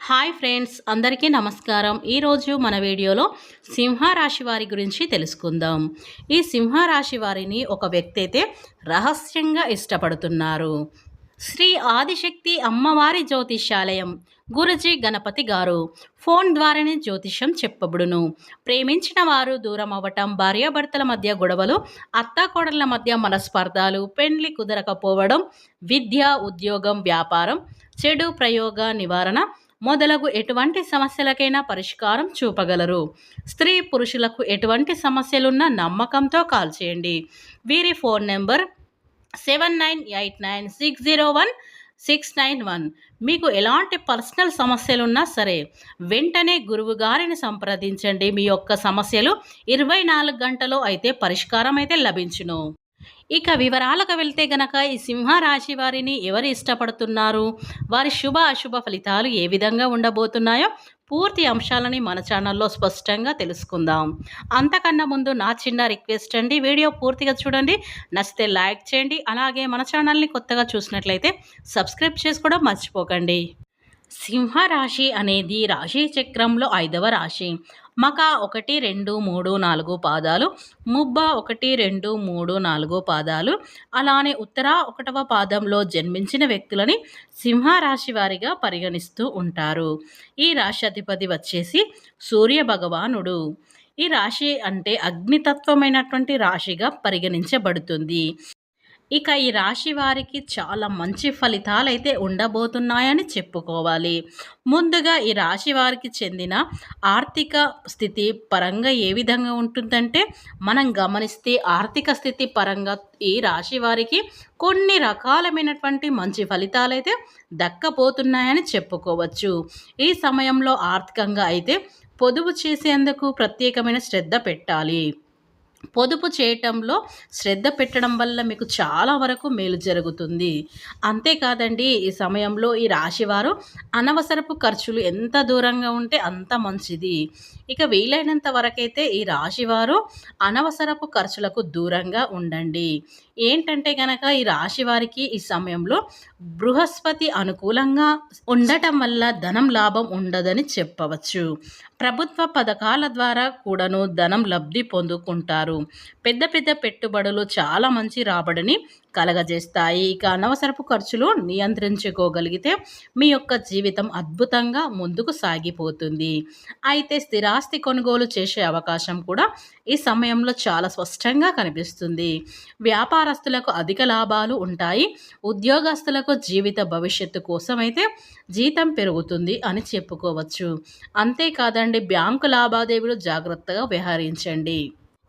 Hi friends అందరికీ నమస్కారం. ఈరోజు మన వీడియోలో సింహరాశి వారి గురించి తెలుసుకుందాం. ఈ సింహరాశి వారిని ఒక వ్యక్తి అయితే రహస్యంగా ఇష్టపడుతున్నారు. శ్రీ ఆదిశక్తి అమ్మవారి జ్యోతిష్యాలయం గురుజీ గణపతి గారు ఫోన్ ద్వారానే జ్యోతిష్యం చెప్పబడును. ప్రేమించిన వారు దూరం అవ్వటం భార్యాభర్తల మధ్య గొడవలు అత్తాకోడళ్ళ మధ్య మనస్పర్ధాలు పెండ్లి కుదరకపోవడం విద్య ఉద్యోగం వ్యాపారం చెడు ప్రయోగ నివారణ మొదలగు ఎటువంటి సమస్యలకైనా పరిష్కారం చూపగలరు. స్త్రీ పురుషులకు ఎటువంటి సమస్యలున్నా నమ్మకంతో కాల్ చేయండి. వీరి phone number seven nine eight nine six zero one six nine one. మీకు ఎలాంటి పర్సనల్ సమస్యలున్నా సరే వెంటనే గురువు గారిని సంప్రదించండి. మీ యొక్క సమస్యలు ఇరవై నాలుగు గంటలో అయితే పరిష్కారం అయితే లభించును. ఇక వివరాలకు వెళ్తే గనక ఈ సింహరాశి వారిని ఎవరు ఇష్టపడుతున్నారు? వారి శుభ అశుభ ఫలితాలు ఏ విధంగా ఉండబోతున్నాయో పూర్తి అంశాలని మన ఛానల్లో స్పష్టంగా తెలుసుకుందాం. అంతకన్నా ముందు నా చిన్న రిక్వెస్ట్ అండి వీడియో పూర్తిగా చూడండి నచ్చితే లైక్ చేయండి అలాగే మన ఛానల్ని కొత్తగా చూసినట్లయితే సబ్స్క్రైబ్ చేసుకోవడం మర్చిపోకండి. సింహరాశి అనేది రాశి చక్రంలో ఐదవ రాశి. మక ఒకటి రెండు మూడు నాలుగు పాదాలు ముబ్బ ఒకటి రెండు మూడు నాలుగు పాదాలు. అలానే ఉత్తర ఒకటవ పాదంలో జన్మించిన వ్యక్తులని సింహరాశి వారిగా పరిగణిస్తూ ఉంటారు. ఈ రాశి అధిపతి వచ్చేసి సూర్య భగవానుడు. ఈ రాశి అంటే అగ్నితత్వమైనటువంటి రాశిగా పరిగణించబడుతుంది. ఇక ఈ రాశి వారికి చాలా మంచి ఫలితాలు అయితే ఉండబోతున్నాయని చెప్పుకోవాలి. ముందుగా ఈ రాశి వారికి చెందిన ఆర్థిక స్థితి పరంగా ఏ విధంగా ఉంటుందంటే మనం గమనిస్తే ఆర్థిక స్థితి పరంగా ఈ రాశి వారికి కొన్ని రకాలమైనటువంటి మంచి ఫలితాలు అయితే దక్కపోతున్నాయని చెప్పుకోవచ్చు. ఈ సమయంలో ఆర్థికంగా అయితే పొదుపు చేసేందుకు ప్రత్యేకమైన శ్రద్ధ పెట్టాలి. పొదుపు చేయటంలో శ్రద్ధ పెట్టడం వల్ల మీకు చాలా వరకు మేలు జరుగుతుంది. అంతేకాదండి ఈ సమయంలో ఈ రాశివారు అనవసరపు ఖర్చులు ఎంత దూరంగా ఉంటే అంత మంచిది. ఇక వీలైనంత వరకైతే ఈ రాశివారు అనవసరపు ఖర్చులకు దూరంగా ఉండండి. ఏంటంటే గనక ఈ రాశి వారికి ఈ సమయంలో బృహస్పతి అనుకూలంగా ఉండటం వల్ల ధనం లాభం ఉండదని చెప్పవచ్చు. ప్రభుత్వ పథకాల ద్వారా కూడాను ధనం లబ్ధి పొందుకుంటారు. పెద్ద పెద్ద పెట్టుబడులు చాలా మంచి రాబడిని కలగజేస్తాయి. ఇక అనవసరపు ఖర్చులు నియంత్రించుకోగలిగితే మీ యొక్క జీవితం అద్భుతంగా ముందుకు సాగిపోతుంది. అయితే స్థిరాస్తి కొనుగోలు చేసే అవకాశం కూడా ఈ సమయంలో చాలా స్పష్టంగా కనిపిస్తుంది. వ్యాపారస్తులకు అధిక లాభాలు ఉంటాయి. ఉద్యోగస్తులకు జీవిత భవిష్యత్తు కోసం అయితే జీతం పెరుగుతుంది అని చెప్పుకోవచ్చు. అంతేకాదండి బ్యాంకు లావాదేవీలు జాగ్రత్తగా వ్యవహరించండి.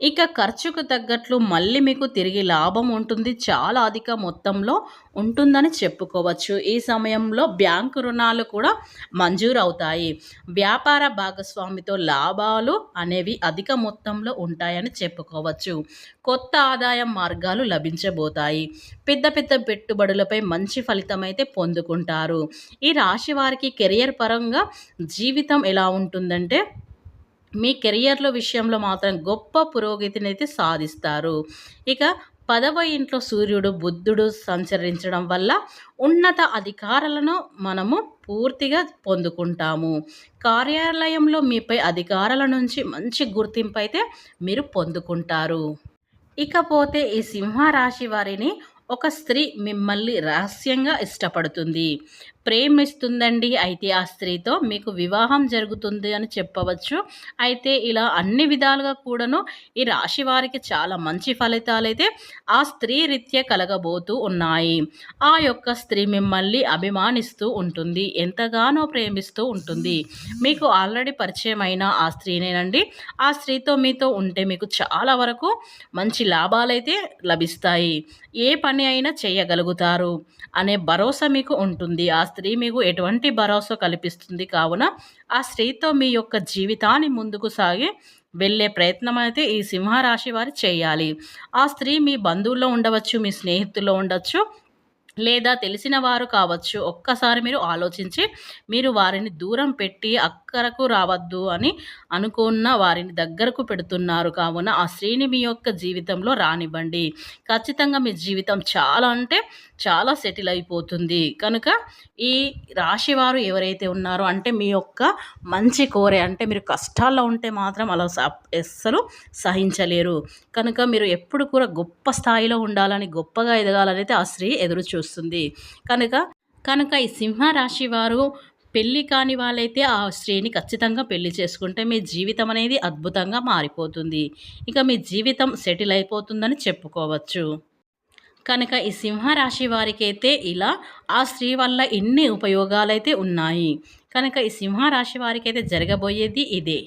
ఇక ఖర్చుకు తగ్గట్లు మళ్ళీ మీకు తిరిగి లాభం ఉంటుంది చాలా అధిక మొత్తంలో ఉంటుందని చెప్పుకోవచ్చు. ఈ సమయంలో బ్యాంకు రుణాలు కూడా మంజూరు అవుతాయి వ్యాపార భాగస్వామితో లాభాలు అనేవి అధిక మొత్తంలో ఉంటాయని చెప్పుకోవచ్చు. కొత్త ఆదాయం మార్గాలు లభించబోతాయి. పెద్ద పెద్ద పెట్టుబడులపై మంచి ఫలితం అయితే పొందుకుంటారు. ఈ రాశి వారికి కెరియర్ పరంగా జీవితం ఎలా ఉంటుందంటే మీ కెరియర్లో విషయంలో మాత్రం గొప్ప పురోగతిని అయితే సాధిస్తారు. ఇక పదవ ఇంట్లో సూర్యుడు బుద్ధుడు సంచరించడం వల్ల ఉన్నత అధికారాలను మనము పూర్తిగా పొందుకుంటాము. కార్యాలయంలో మీపై అధికారాల నుంచి మంచి గుర్తింపు అయితే మీరు పొందుకుంటారు. ఇకపోతే ఈ సింహరాశి వారిని ఒక స్త్రీ మిమ్మల్ని రహస్యంగా ఇష్టపడుతుంది. ప్రేమిస్తుందండి అయితే ఆ స్త్రీతో. మీకు వివాహం జరుగుతుంది అని చెప్పవచ్చు. అయితే ఇలా అన్ని విధాలుగా కూడాను ఈ రాశి వారికి చాలా మంచి ఫలితాలైతే ఆ స్త్రీ రీత్యా కలగబోతూ ఉన్నాయి. ఆ యొక్క స్త్రీ మిమ్మల్ని అభిమానిస్తూ ఉంటుంది. ఎంతగానో ప్రేమిస్తూ ఉంటుంది. మీకు ఆల్రెడీ పరిచయం అయిన ఆ స్త్రీనేనండి. ఆ స్త్రీతో మీతో ఉంటే మీకు చాలా వరకు మంచి లాభాలైతే లభిస్తాయి. ఏ పని అయినా చేయగలుగుతారు అనే భరోసా మీకు ఉంటుంది ఆ స్త్రీ మీకు ఎటువంటి భరోసా కల్పిస్తుంది? కావున ఆ స్త్రీతో మీ యొక్క జీవితాన్ని ముందుకు సాగి వెళ్ళే ప్రయత్నం అయితే ఈ సింహరాశి వారు చేయాలి. ఆ స్త్రీ మీ బంధువుల్లో ఉండవచ్చు మీ స్నేహితుల్లో ఉండొచ్చు లేదా తెలిసిన వారు కావచ్చు. ఒక్కసారి మీరు ఆలోచించి మీరు వారిని దూరం పెట్టి అక్కరకు రావద్దు అని అనుకున్న వారిని దగ్గరకు పెడుతున్నారు. కావున ఆ స్త్రీని మీ యొక్క జీవితంలో రానివ్వండి. ఖచ్చితంగా మీ జీవితం చాలా అంటే చాలా సెటిల్ అయిపోతుంది. కనుక ఈ రాశివారు ఎవరైతే ఉన్నారో అంటే మీ యొక్క మంచి కోరే అంటే మీరు కష్టాల్లో ఉంటే మాత్రం అలా అస్సలు సహించలేరు. కనుక మీరు ఎప్పుడు కూడా గొప్ప స్థాయిలో ఉండాలని గొప్పగా ఎదగాలని అయితే ఆ స్త్రీ ఎదురు చూస్తుంది కనుక కనుక ఈ సింహరాశి వారు పెళ్ళి కాని వాళ్ళైతే ఆ స్త్రీని ఖచ్చితంగా పెళ్ళి చేసుకుంటే మీ జీవితం అనేది అద్భుతంగా మారిపోతుంది. ఇక మీ జీవితం సెటిల్ అయిపోతుందని చెప్పుకోవచ్చు. కనుక ఈ సింహరాశి వారికి అయితే ఇలా ఆ స్త్రీ వల్ల ఎన్ని ఉపయోగాలైతే ఉన్నాయి. కనుక ఈ సింహరాశి వారికి అయితే జరగబోయేది ఇదే.